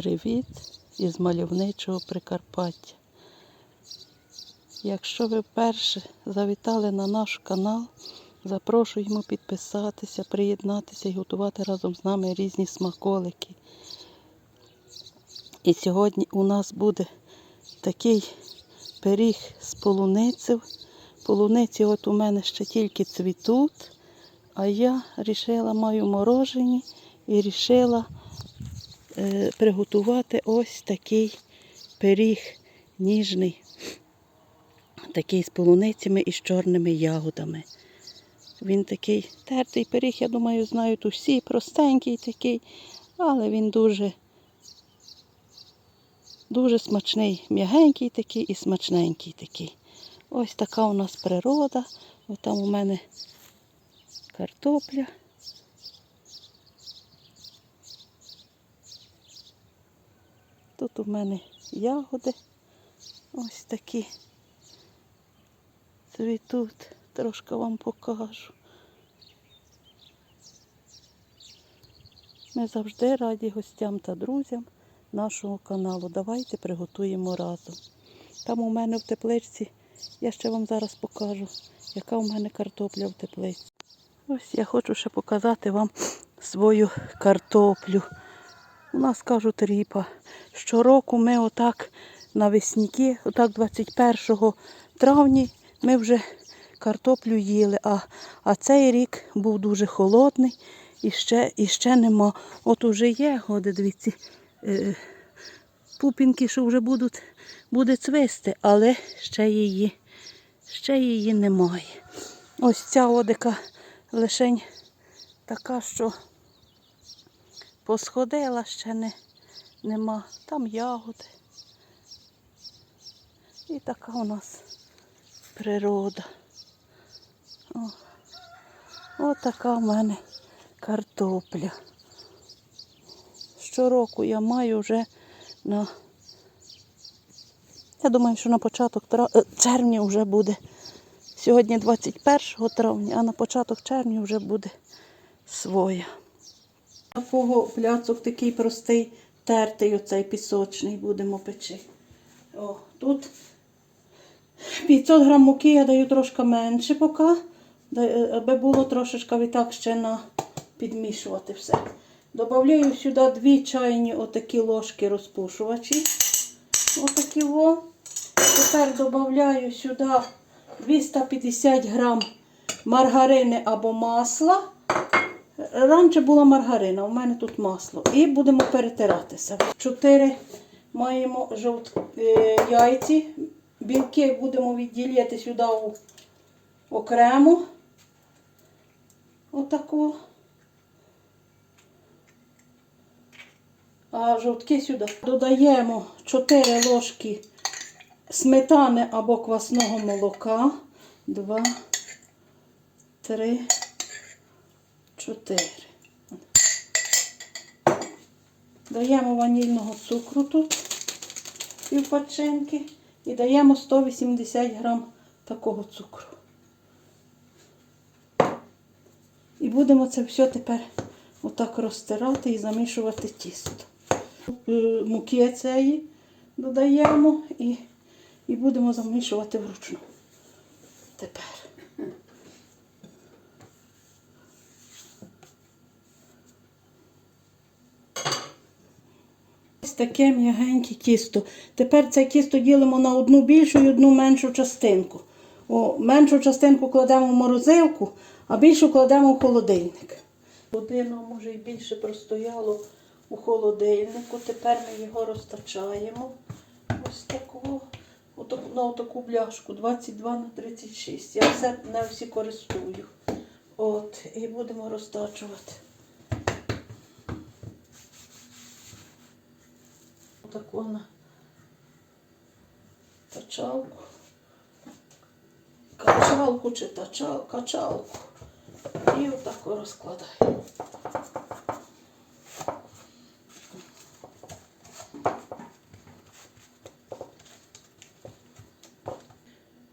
Привіт із мальовничого Прикарпаття. Якщо ви вперше завітали на наш канал, запрошуємо підписатися, приєднатися і готувати разом з нами різні смаколики. І сьогодні у нас буде такий пиріг з полуниців. Полуниці от у мене ще тільки цвітуть, а я рішила, маю морожені і рішила приготувати ось такий пиріг ніжний, такий з полуницями і з чорними ягодами. Він такий тертий пиріг, я думаю, знають усі, простенький такий, але він дуже, дуже смачний, м'ягенький такий і смачненький такий. Ось така у нас природа. Ось там у мене картопля. Тут у мене ягоди ось такі цвітуть. Трошки вам покажу. Ми завжди раді гостям та друзям нашого каналу. Давайте приготуємо разом. Там у мене в тепличці, я ще вам зараз покажу, яка у мене картопля в теплиці. Ось я хочу ще показати вам свою картоплю. У нас кажуть ріпа. Щороку ми отак навесніки, отак 21 травня ми вже картоплю їли, а, а цей рік був дуже холодний і ще, і ще нема. От уже є, годи, дивіться, е, пупінки, що вже будуть, буде цвисти, але ще її, ще її немає. Ось ця одика лишень така, що посходила, ще не, нема. Там ягоди. І така у нас природа. О, О така в мене картопля. Щороку я маю вже на, я думаю, що на початок тра- е, червня вже буде. Сьогодні 21 травня, а на початок червня вже буде своя. Такого пляцок такий простий, тертий оцей пісочний будемо печи. О, тут 500 грам муки я даю трошки менше поки, е, аби було трошечки відтак ще на підмішувати все. Добавляю сюди 2 чайні отакі ложки розпушувачі. Отакі во. Тепер додаю сюди 250 грам маргарини або масла. Раніше була маргарина, у мене тут масло. І будемо перетиратися. Чотири маємо жовт... е, яйці. Білки будемо відділяти сюди окремо. Отако. А жовтки сюди. Додаємо 4 ложки сметани або квасного молока. Два, три, чотири. Даємо ванільного цукру тут, півпачинки. І даємо 180 грам такого цукру. І будемо це все тепер отак розтирати і замішувати тісто. Е, Муки цієї додаємо і, і будемо замішувати вручну. Тепер. Таке м'ягеньке тісто. Тепер це тісто ділимо на одну більшу і одну меншу частинку. О, меншу частинку кладемо в морозилку, а більшу кладемо в холодильник. Годину, може, і більше простояло у холодильнику. Тепер ми його розтачаємо. Ось отаку- на таку бляшку 22 на 36. Я все не всі користую. От, і будемо розтачувати. Отаку на тачалку. Качалку чи тачал, качалку. І отако розкладаю.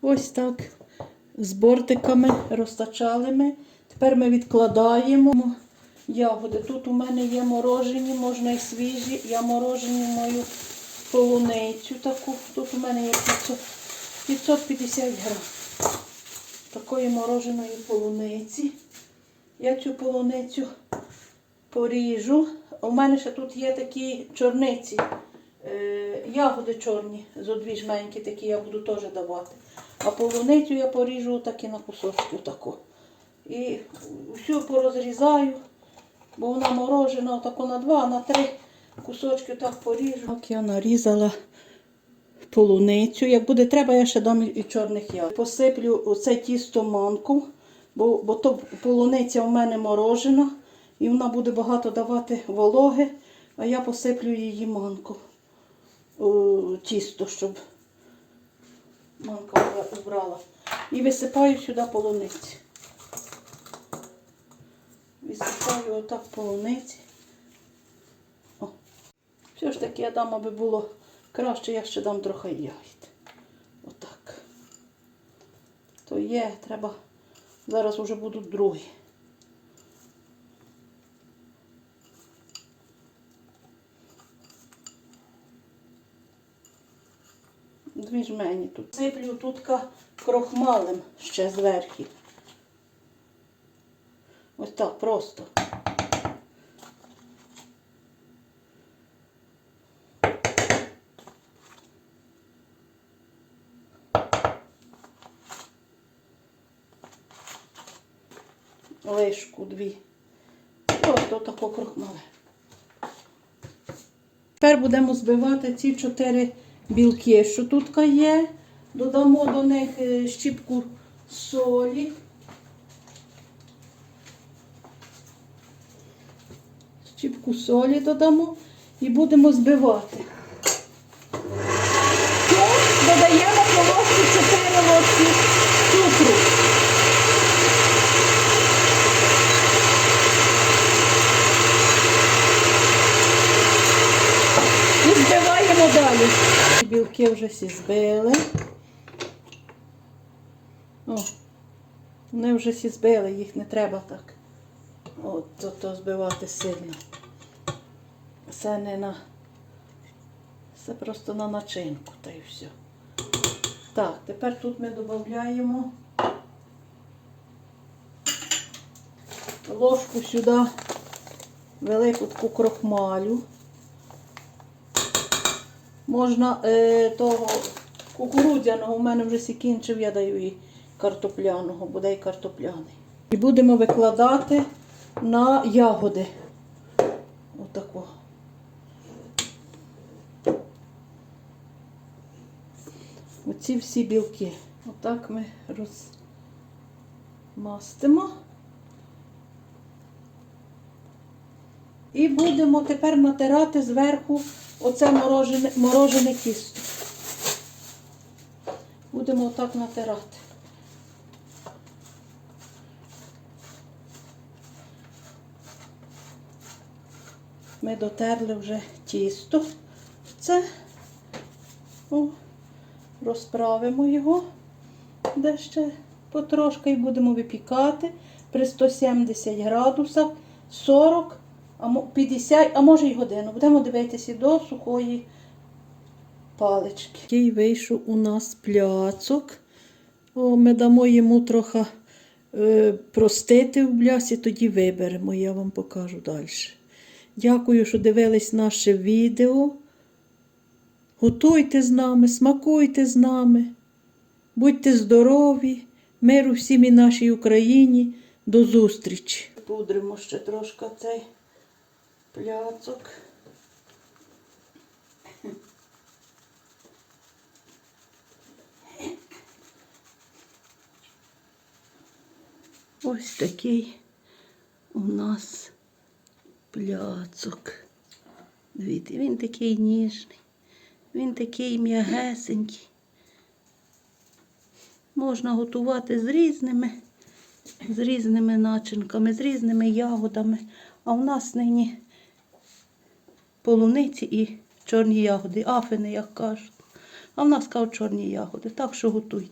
Ось так з бортиками розтачали ми. Тепер ми відкладаємо ягоди. Тут у мене є морожені, можна і свіжі. Я морожені мою полуницю таку. Тут у мене є 500, 550 грам такої мороженої полуниці. Я цю полуницю поріжу. У мене ще тут є такі чорниці, е, ягоди чорні, зо дві жменькі такі я буду теж давати. А полуницю я поріжу так і на кусочки таку. І всю порозрізаю, бо вона морожена отако на два, на три кусочки так поріжу. Так я нарізала полуницю. Як буде треба, я ще дам і чорних ягод. Посиплю оце тісто манку, бо, бо то полуниця у мене морожена, і вона буде багато давати вологи, а я посиплю її манку. О, тісто, щоб манка убра- убрала. І висипаю сюди полуниці. Висипаю отак полуниці. О. Все ж таки я дам, аби було краще, я ще дам трохи ягід. Отак. То є, треба. Зараз вже будуть другі. Дві жмені тут. Сиплю тут крохмалем ще зверху. Ось так просто. лишку дві. Просто тако крохмале. Тепер будемо збивати ці чотири білки, що тут є. Додамо до них е, щіпку солі. Щіпку солі додамо і будемо збивати. Додаємо по ложці 4 ложки цукру. І збиваємо далі. Білки вже всі збили. О, вони вже всі збили, їх не треба так. От, то, то збивати сильно. Це не на. Це просто на начинку, та й все. Так, тепер тут ми додаємо ложку сюди велику таку крохмалю. Можна е, того кукурудзяного, у мене вже сікінчив, я даю і картопляного, буде і картопляний. І будемо викладати на ягоди. Отако. Оці всі білки. Отак ми розмастимо. І будемо тепер натирати зверху оце морожене, морожене тісто. Будемо отак натирати. Ми дотерли вже тісто. Це О, розправимо його де ще потрошки і будемо випікати при 170 градусах 40 а 50, а може й годину. Будемо дивитися до сухої палички. Який вийшов у нас пляцок. О, ми дамо йому трохи е, простити в блясі, тоді виберемо, я вам покажу далі. Дякую, що дивились наше відео. Готуйте з нами, смакуйте з нами. Будьте здорові, миру всім і нашій Україні. До зустрічі. Пудримо ще трошки цей пляцок. Ось такий у нас пляцок. Дивіться, він такий ніжний, він такий м'ягесенький. Можна готувати з різними, з різними начинками, з різними ягодами. А в нас нині полуниці і чорні ягоди, афини, як кажуть. А в нас кажуть чорні ягоди. Так що готуйте.